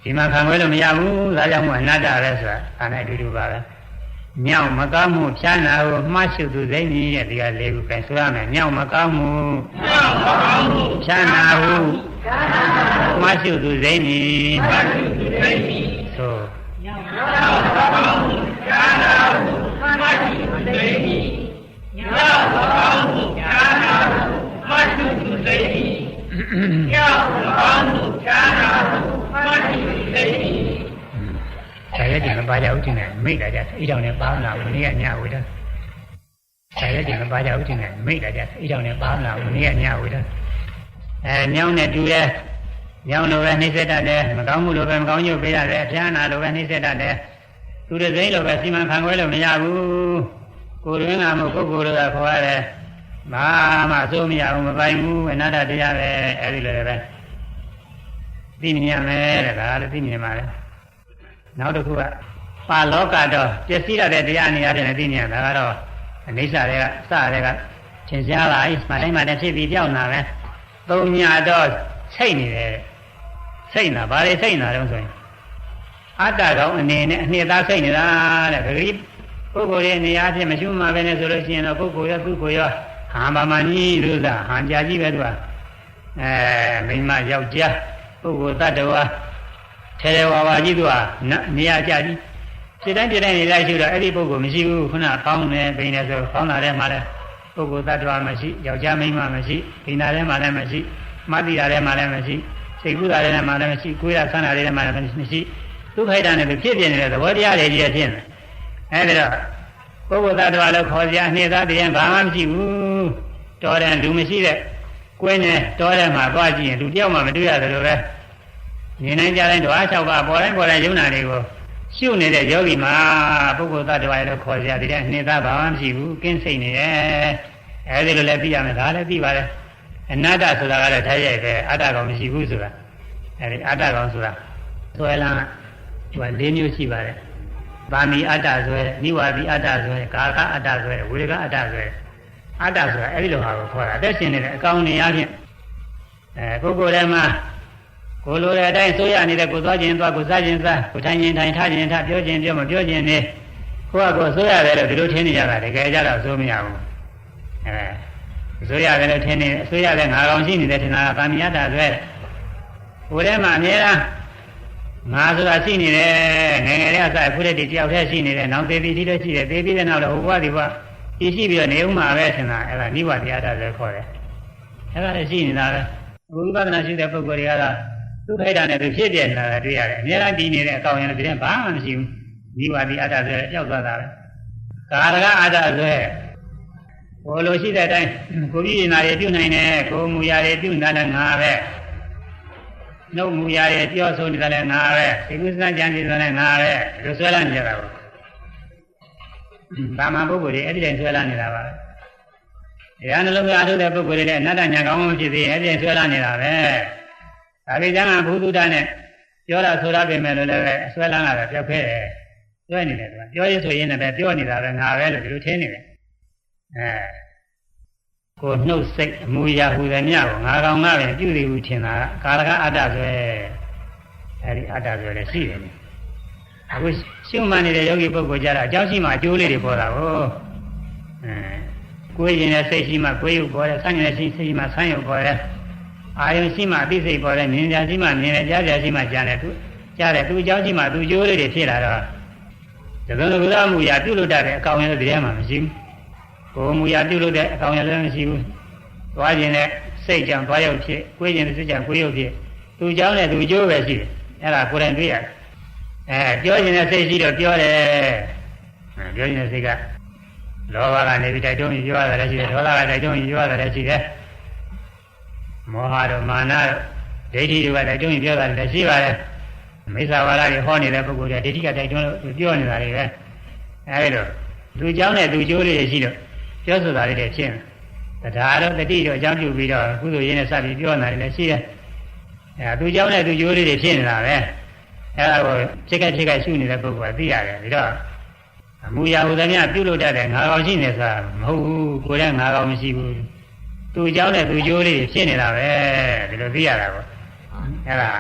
ဒီမှာခံခွဲလို့မရဘူးဒါကြောင့်မို့အနတ္တပဲဆိုတာဒါနဲ့အတူတူပါပဲမြောက်မကောင်းမှုဖြာနာကိုမှားရှုသူသိနေရဲ့ဒီကလေးခုပဲဆိုရမယ်မြောက်မကောင်းမှုမြောက်မကောင်းမှုဖြာနာဟုမှားရှုသူသိနေမှားရှုသူသိနေဆိုမြောက်မကောင်းမှုဖြာနာဟုမှားရှုသူသိနေမြောက်မကောင်းမှုဖြာနာဟုမှားရှုသူသိနေမြော က်မကောင်းမှုဖြာနာဟုမှားရှုသူသိနေဆရာကြီးကဘာကြောက်တင်နေမိတ်လာကြအိတောင်နဲ့ပါလာဘူးနေ့ကညဝေတာဆရာကြီးကဘာကြောက်တင်နေမိတ်လာကြအိတောင်နဲ့ပါလာဘူးနေ့ကညဝေတာအဲညောင်းနဲ့တူတယ်ညောင်းလိုပဲနှိမ့်ဆက်တတ်တယ်မကောင်းမှုလိုပဲမကောင်းညွတ်ပေးရတယ်အဖျားနာလိုပဲနှိမ့်ဆက်တတ်တယ်သူတွေစိမ့်လိုပဲစီမံခံခွဲလို့မရဘူးကိုယ်ရင်းကမို့ပုဂ္ဂိုလ်တွေကခေါ်ရတယ် ဘာမှအစိုးမရဘူးမပိုင်ဘူးအနာတ္တတရားပဲအဲဒီလိုပဲသိမြင်ရမယ်တဲ့ဒါလည်းသိမြင်ပါလေနောက်တစ်ခုကပါလောကတော့ပျက်စီးရတဲ့တရားအနေအချင်းသိနေရတာကတော့အနိစ္စတွေကစတွေကသင်ရှားလာပြီမတိုင်းမတိုင်းဖြစ်ပြီးပြောင်းလာပဲသုံးညာတော့စိတ်နေတယ်စိတ်နာဘာတွေစိတ်နာတော့ဆိုရင်အတ္တကောင်အနေနဲ့အနှစ်သားစိတ်နေတာတဲ့ခရီးပုဂ္ဂိုလ်ရဲ့နေရာချင်းမရှိမှပဲနဲ့ဆိုလို့ရှိရင်တော့ပုဂ္ဂိုလ်ရောသူ့ကိုယ်ရော ဟန်ပါမနီးလို့သာဟန်ကြာကြီးပဲသူကအဲမိန်းမယောက်ျားပုဂ္ဂိုလ်တ attva ထဲထဲဝါဝါကြီးသူကနေရာကြကြီးစိတ်တိုင်းပြတိုင်းနေလိုက်ရှိတော့အဲ့ဒီပုဂ္ဂိုလ်မရှိဘူးခုနဖောင်းနေပိနေဆိုဖောင်းလာတဲ့မှာလဲပုဂ္ဂိုလ်တ attva မရှိယောက်ျားမိန်းမမရှိပိနာထဲမှာလည်းမရှိမတိတာထဲမှာလည်းမရှိစိတ်ကူးတာထဲမှာလည်းမရှိကိုယ်ရဆန္ဒထဲမှာလည်းမရှိဒုက္ခိတနဲ့ဖြစ်ပြနေတဲ့သဘောတရားတွေကြီးဖြစ်နေအဲ့ဒါတော့ပုဂ္ဂိုလ်တ attva လို့ခေါ်ကြအနေသားတရားဘာမှမရှိဘူး တော်တယ်လူမရှိတဲ့ကွင်းနဲ့တော်တယ်မှာသွားကြည့်ရင်လူတယောက်မှမတွေ့ရတယ်လို့ပဲမြင်နိုင်ကြတိုင်းတော့အ၆ပါပေါ်တိုင်းပေါ်တိုင်းယုံနာတွေကိုရှုနေတဲ့ယောဂီမှာပုဂ္ဂိုလ်သတ္တဝါရဲ့ခေါ်ကြတဲ့အနေသားဘာမှမရှိဘူးကင်းစိတ်နေရဲ့အဲဒီလိုလည်းသိရမယ်ဒါလည်းသိပါတယ်အနတ္တဆိုတာကတော့ထားရိုက်ပဲအတ္တကောင်မရှိဘူးဆိုတာအဲဒီအတ္တကောင်ဆိုတာဆွဲလန်းသူက၄မျိုးရှိပါတယ်ဗာမီအတ္တဆွဲနိဝါဒီအတ္တဆွဲကာကအတ္တဆွဲဝေဒကအတ္တဆွဲ အတ္တဆိုတာအဲဒီလိုဟာကိုခေါ်တာအသက်ရှင်နေတဲ့အကောင်နေအချင်းအဲပုဂ္ဂိုလ်ထဲမှာကိုလိုတဲ့အတိုင်းဆိုရနေတဲ့ကိုသွားခြင်းသွားကိုစားခြင်းစားကိုထိုင်ခြင်းထိုင်ထားခြင်းထားပြောခြင်းပြောမပြောခြင်းနေကိုကကိုဆိုရတယ်လို့ဒီလိုထင်နေကြတာတကယ်ကြတော့ဆိုမရဘူးအဲဆိုရတယ်လို့ထင်နေဆိုရတဲ့ငါကောင်ရှိနေတဲ့ထင်တာကဗာမီယတာဆိုရဲကိုယ်ထဲမှာအများအားငါဆိုတာရှိနေတယ်ငယ်ငယ်လေးအစခုတည်းတယောက်တည်းရှိနေတယ်နောက်သေးသေးလေးရှိတယ်သေးပြီးတဲ့နောက်တော့ဟိုဘဝဒီဘဝ ရှိရှိပြီးတော့နေဦးမှာပဲထင်တာအဲ့ဒါနိဗ္ဗာန်တရားတာဆိုခေါ်တယ်အဲ့ဒါလည်းရှိနေတာပဲဝိပဿနာရှိတဲ့ပုဂ္ဂိုလ်တွေကတော့သူခိုက်တာနဲ့သူဖြစ်ပြနေတာတွေ့ရတယ်အများအားတည်နေတဲ့အကောင်ရတဲ့တည်းဘာမှမရှိဘူးနိဗ္ဗာန်အတ္တဆိုရောက်သွားတာပဲကာရကအတ္တဆိုဟိုလိုရှိတဲ့အတိုင်းကိုပြည့်နာရပြုနိုင်တယ်ကိုမူရာရပြုနိုင်တယ်ငါပဲနှုတ်မူရာရပြောဆိုနေတာလည်းငါပဲဒီကုသကြံနေတာလည်းငါပဲဒီဆွဲလာနေကြတာပေါ့ ဘာမှပုဂ္ဂိုလ်တွေအဲ့ဒီတိုင်းဆွဲလာနေတာပါပဲတရားနှလုံးသားထုတ်တဲ့ပုဂ္ဂိုလ်တွေလည်းအနတ္တညာကောင်းမှဖြစ်သေးအဲ့ဒီတိုင်းဆွဲလာနေတာပဲဒါပေမဲ့ဘုသူဒ္ဓနဲ့ပြောတာဆိုတာပြင်မဲ့လို့လည်းဆွဲလန်းလာတာပြောက်ခဲတယ်ဆွဲနေတယ်ကွာပြောရဆိုရင်လည်းပြောနေတာပဲငါပဲလို့ဒီလိုထင်နေတယ်အဲကိုနှုတ်စိတ်အမူအရာဟူသည်မြကိုငါကောင်ငါပဲပြုသေးဘူးထင်တာကာရကအတ္တဆိုရဲအဲဒီအတ္တဆိုလည်းရှိတယ် အခုရှုမှန်နေတဲ့ယောဂီပုဂ္ဂိုလ်ကြတာအကြောင်းရှိမှအကျိုးလေးတွေပေါ်တာကိုအဲကိုယ်ရင်တဲ့စိတ်ရှိမှကိုယ်ရုပ်ပေါ်တယ်ဆန်းရင်တဲ့စိတ်ရှိမှဆန်းရုပ်ပေါ်တယ်အာယုရှိမှအသိစိတ်ပေါ်တယ်မြင်ကြရှိမှမြင်တယ်ကြားကြရှိမှကြားတယ်သူကြားတယ်သူအကြောင်းရှိမှသူကျိုးလေးတွေဖြစ်လာတော့သဒ္ဒနကုသမှုရာပြုလုပ်တတ်တဲ့အကောင်ရတဲ့တရားမှမရှိဘူးကိုယ်မူရာပြုလုပ်တဲ့အကောင်ရလည်းမရှိဘူးသွားခြင်းနဲ့စိတ်ကြောင့်သွားရောက်ဖြစ်ကိုယ်ခြင်းနဲ့စိတ်ကြောင့်ကိုယ်ရောက်ဖြစ်သူအကြောင်းနဲ့သူအကျိုးပဲရှိတယ်အဲ့ဒါကိုယ်တိုင်တွေ့ရတယ် အဲပြောခြင်းနဲ့စိတ်ရှိတော့ပြောတယ်ပြောခြင်းနဲ့စိတ်ကလောဘကနေပြီးတိုက်တွန်းပြီးပြောရတယ်ရှိတယ်ဒေါသကတိုက်တွန်းပြီးပြောရတယ်ရှိတယ်မောဟတို့မာနတို့ဒိဋ္ဌိတွေကတိုက်တွန်းပြီးပြောတာလည်းရှိပါတယ်မိစ္ဆာဝါဒတွေဟောနေတဲ့ပုဂ္ဂိုလ်တွေဒိဋ္ဌိကတိုက်တွန်းလို့ပြောနေတာတွေပဲအဲဒီလိုသူเจ้าနဲ့သူကျိုးလေးရှိတော့ပြောဆိုတာလေးတွေဖြစ်နေတရားတော့တတိတော့အကြောင်းပြုပြီးတော့ကုသိုလ်ရင်းနဲ့စပြီးပြောနေတာလည်းရှိတယ်အဲသူเจ้าနဲ့သူကျိုးလေးတွေဖြစ်နေတာပဲ အဲဒါကိုဖြစ်ခဲ့ဖြစ်ခဲ့ရှုနေတဲ့ပုဂ္ဂိုလ်ကသိရတယ်ပြီးတော့အမူအရာဟူသမျှပြုလုပ်တတ်တဲ့ငါကောင်ရှိနေဆိုတာမဟုတ်ဘူးကိုယ်ကငါကောင်မရှိဘူးသူเจ้าနဲ့သူကျိုးလေးဖြစ်နေတာပဲဒီလိုသိရတာပေါ့အဲဒါ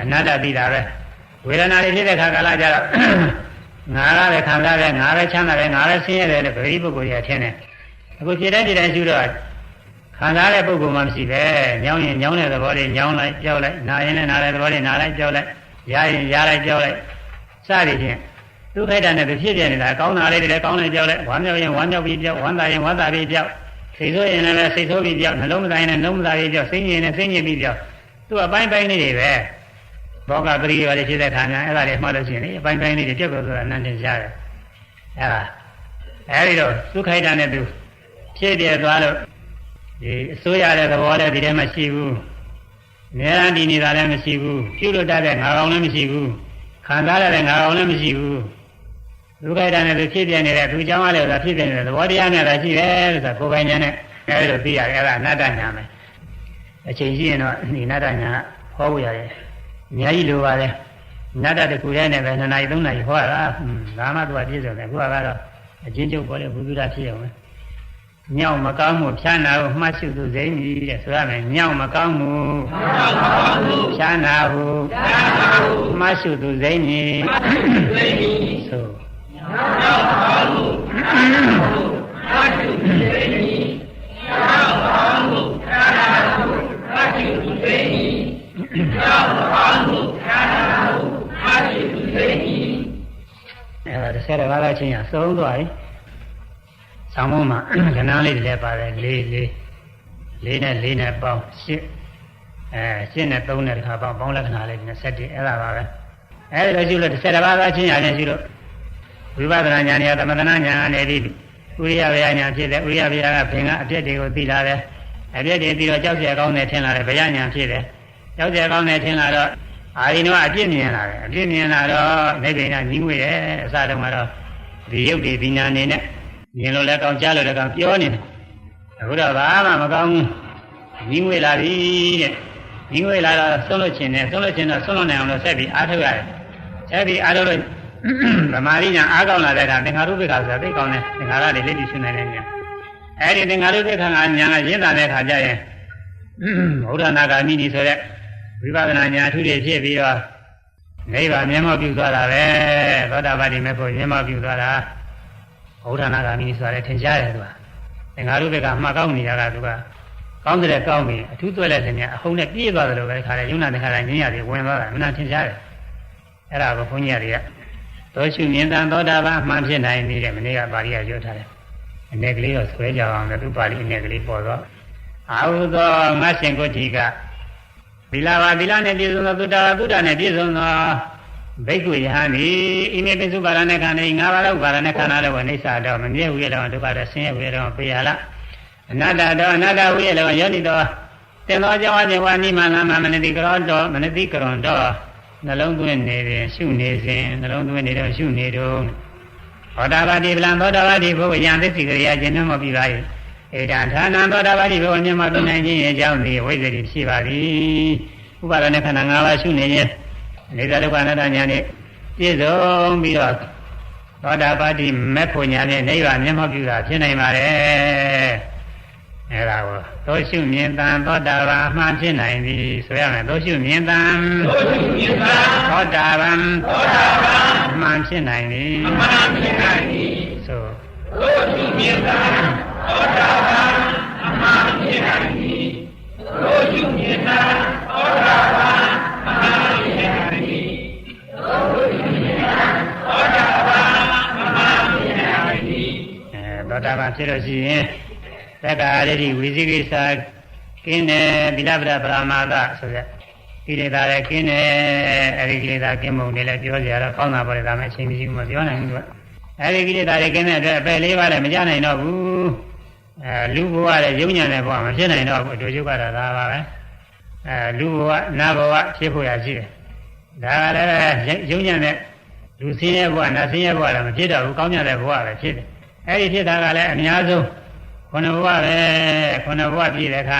အနတ္တသိတာပဲဝေဒနာတွေဖြစ်တဲ့ခါကာလကျတော့ငါကပဲခံစားတယ်ငါပဲချမ်းသာတယ်ငါပဲဆင်းရဲတယ်လို့ဗေဒိပုဂ္ဂိုလ်ကြီးထင်တယ်အခုဖြစ်တဲ့ဒီတိုင်းရှုတော့ခံစားတဲ့ပုဂ္ဂိုလ်မှမရှိပဲညောင်းရင်ညောင်းတဲ့သဘောတွေညောင်းလိုက်ကြောက်လိုက်နာရင်လည်းနာတဲ့သဘောတွေနာလိုက်ကြောက်လိုက် ရရင်ရလိုက်ကြောက်လိုက်စသည်ဖြင့်ဒုက္ခိတနဲ့ဖြစ်ပြနေတာကောင်းတာလေးတွေလည်းကောင်းတယ်ကြောက်လိုက်ဝမ်းမြောက်ရင်ဝမ်းမြောက်ပြီးကြောက်ဝမ်းသာရင်ဝမ်းသာပြီးကြောက်စိတ်ဆိုးရင်လည်းစိတ်ဆိုးပြီးကြောက်နှလုံးမသားရင်လည်းနှလုံးမသားပြီးကြောက်စိတ်ညင်ရင်စိတ်ညစ်ပြီးကြောက်သူ့အပိုင်းပိုင်းလေးတွေပဲဘောကပရိယောတွေဖြစ်တဲ့ခါများအဲ့ဒါတွေမှတ်လို့ရှိရင်လေအပိုင်းပိုင်းလေးတွေပြတ်ကုန်ဆိုတာအနန္တရှားတယ်အဲ့ဒါအဲ့ဒီတော့သုခိုက်တာနဲ့သူဖြစ်ပြသွားလို့ဒီအစိုးရတဲ့သဘောလည်းဒီထဲမှာရှိဘူး။ နေရန်ဒီနေတာလည်းမရှိဘူး။ပြုလို့တတ်တဲ့ငါကောင်လည်းမရှိဘူး။ခံစားရတဲ့ငါကောင်လည်းမရှိဘူး။ဒုက္ခတာနဲ့သူဖြစ်ပြနေတဲ့သူကြောင့်လည်းဆိုတာဖြစ်ပြနေတဲ့သဘောတရားနဲ့သာရှိတယ်ဆိုတာကိုယ်ပိုင်ဉာဏ်နဲ့အဲဒီလိုသိရတယ်အဲ့ဒါအနတ္တညာပဲ။အချိန်ရှိရင်တော့ဒီအနတ္တညာဟောဖို့ရတယ်။အများကြီးလိုပါတယ်။နတ္တတကူတဲ့နဲ့ပဲ2နာရီ3နာရီဟောတာ။ဒါမှသူကပြည့်စုံတယ်။အခုကတော့အချင်းချုပ်ပေါ်တဲ့ဘုသူရဖြစ်အောင်ပဲ။ ညောင်မကောင်းမှုဖြာနာကိုမှတ်ရှုသူစိမ့်ကြီးတဲ့ဆိုရမယ်ညောင်မကောင်းမှုဖြာနာဟုမှတ်ရှုသူစိမ့်ကြီးဆိုညောင်မကောင်းမှုဖြာနာဟုမှတ်ရှုသူစိမ့်ကြီးညောင်မကောင်းမှုဖြာနာဟုမှတ်ရှုသူစိမ့်ကြီးညောင်မကောင်းမှုဖြာနာဟုမှတ်ရှုသူစိမ့်ကြီးအဲ့ဒါတစ်ဆယ်ရပါးချင်းရသုံးသွားပြီ ဆောင်းမမှာကဏ္ဍလေးတွေလည်းပါတယ်၄၄၄နဲ့၄နဲ့ပေါင်း၈အဲ၈နဲ့3နဲ့တစ်ခါပေါင်းပေါင်းလက္ခဏာလေး27အဲ့ဒါပါပဲအဲ့ဒါလို့ရှိလို့30တပါးလောက်ချင်းရတယ်ရှိလို့ဝိပဿနာဉာဏ်နဲ့သမထနာဉာဏ်အနေပြီးဥရိယဗျာဉာဏ်ဖြစ်တယ်ဥရိယဗျာကဘင်ကအပြည့်တွေကိုသိလာတယ်အပြည့်တွေပြီးတော့ကြောက်ကြကောင်းတယ်ထင်လာတယ်ဗျာဉာဏ်ဖြစ်တယ်ကြောက်ကြကောင်းတယ်ထင်လာတော့အာရိနောအပြည့်မြင်လာတယ်အပြည့်မြင်လာတော့နိဗ္ဗာန်ကြီးငွေတယ်အစတုန်းကတော့ဒီရုပ်တွေဒီနာနေနဲ့ မြင်လို့လည်းကောင်းကြားလို့လည်းကောင်းပြောနေတယ်အခုတော့ဘာမှမကောင်းဘူးကြီးငွေလာပြီတဲ့ကြီးငွေလာတော့ဆုံးလို့ချင်းတယ်ဆုံးလို့ချင်းတော့ဆုံးလို့နိုင်အောင်လို့ဆက်ပြီးအားထုတ်ရတယ်ဆက်ပြီးအားထုတ်လို့ဗမာရိညာအားကောင်းလာတဲ့အခါသင်္ခါရုပ္ပခါဆိုတာသိကောင်းတယ်သင်္ခါရတွေလက်ပြီးရှင်းနိုင်တယ်ညာအဲ့ဒီသင်္ခါရုပ္ပခါကညာကရင်းတာတဲ့အခါကျရင်ဘုရားနာဂာမိနီဆိုတဲ့ဝိပဿနာဉာဏ်အထူးတွေဖြစ်ပြီးတော့နိဗ္ဗာန်မျက်မှောက်ပြုသွားတာပဲသောတာပတိမေဖို့မျက်မှောက်ပြုသွားတာ ဘုရားနာဂာမိဆိုတဲ့ထင်ရှားတယ်သူကသင်္ခါရုပ္ပခါမှတ်ကောင်းနေတာကသူကကောင်းတဲ့ကောင်းပြီအထူးသွဲလိုက်တဲ့ညအဟုန်နဲ့ပြည့်သွားတယ်လို့ပဲခါတယ်ယုံနာတဲ့ခါတိုင်းညင်ရတယ်ဝင်သွားတာမနာထင်ရှားတယ်အဲ့ဒါကိုဘုန်းကြီးတွေကသောရှုမြင်တန်သောတာပန်အမှန်ဖြစ်နိုင်နေတဲ့မနေ့ကပါဠိကပြောထားတယ်အနေကလေးတော့ဆွဲကြအောင်လည်းသူပါဠိအနေကလေးပေါ်တော့အာဟုသောငါရှင်ကိုတိကသီလပါသီလနဲ့ပြည့်စုံသောသုတ္တဝသုတ္တနဲ့ပြည့်စုံသော ဘိက္ခုယဟန်ဒီအိမေပိစုပါရဏေခန္ဓာငါးပါးလောက်ပါရဏေခန္ဓာလောက်အိဋ္ဌာတော့မမြဲဝိရတော့ဒုက္ခတော့ဆင်းရဲဝိရတော့ပေရလားအနတ္တတော့အနတ္တဝိရတော့ယောနိတော့တင်သောကြောင့်အကျဝါနိမန္မမနတိကရောတော့မနတိကရွန်တော့နှလုံးသွင်းနေတယ်ရှုနေစဉ်နှလုံးသွင်းနေတော့ရှုနေတော့သောတာပတိဗလံသောတာပတိဘုရားယံသစ္စိကရိယာခြင်းမပြပါ၏ဧတဌာနံသောတာပတိဘုရားမြတ်မပြနိုင်ခြင်းရဲ့အကြောင်းဒီဝိဇ္ဇတိရှိပါသည်ဥပါဒณะခန္ဓာ၅ပါးရှုနေရင် နေသဒုက္ခအနတ္တဉာဏ်နဲ့ပြည့်စုံပြီးတော့သောတာပတိမေဖို့ညာနဲ့နိဗ္ဗာန်မျက်မှောက်ပြုတာဖြစ်နိုင်ပါတယ်အဲဒါကိုသောရှုမြင်တန်သောတာပန်အမှန်ဖြစ်နိုင်သည်ဆိုရမယ်သောရှုမြင်တန်တို့ရှိမြင်သာသောတာပန်သောတာပန်အမှန်ဖြစ်နိုင်သည်အမှန်ဖြစ်နိုင်သည်ဆိုတို့ရှိမြင်သာသောတာပန်အမှန်ဖြစ်နိုင်သည်တို့ရှိမြင်သာသောတာ ဖြစ်လို့ရှိရင်သက္ကာရတိဝိသိကိစ္စကင်းတယ်သီလပဒပရမာသဆိုတဲ့ကိလေသာလည်းကင်းတယ်အဲဒီကိလေသာကင်းမှုတွေလည်းပြောကြရတော့ကောင်းတာပေါ့လေဒါမှအချိန်မရှိဘူးမပြောနိုင်ဘူးကအဲဒီကိလေသာတွေကင်းတဲ့အတွက်အပယ်လေးပါးလည်းမကြနိုင်တော့ဘူးအဲလူဘဝလည်းယုံညံတဲ့ဘဝမဖြစ်နိုင်တော့ဘူးအတူယုတ်ကတော့ဒါပါပဲအဲလူဘဝနတ်ဘဝဖြစ်ဖို့ရရှိတယ်ဒါကလည်းယုံညံတဲ့လူစင်းရဲ့ဘဝနတ်စင်းရဲ့ဘဝလည်းမဖြစ်တော့ဘူးကောင်းမြတ်တဲ့ဘဝပဲဖြစ်တယ် အဲဒီဖြစ်တာကလည်းအများဆုံးခုနဘဝပဲခုနဘဝပြည့်တဲ့အခါ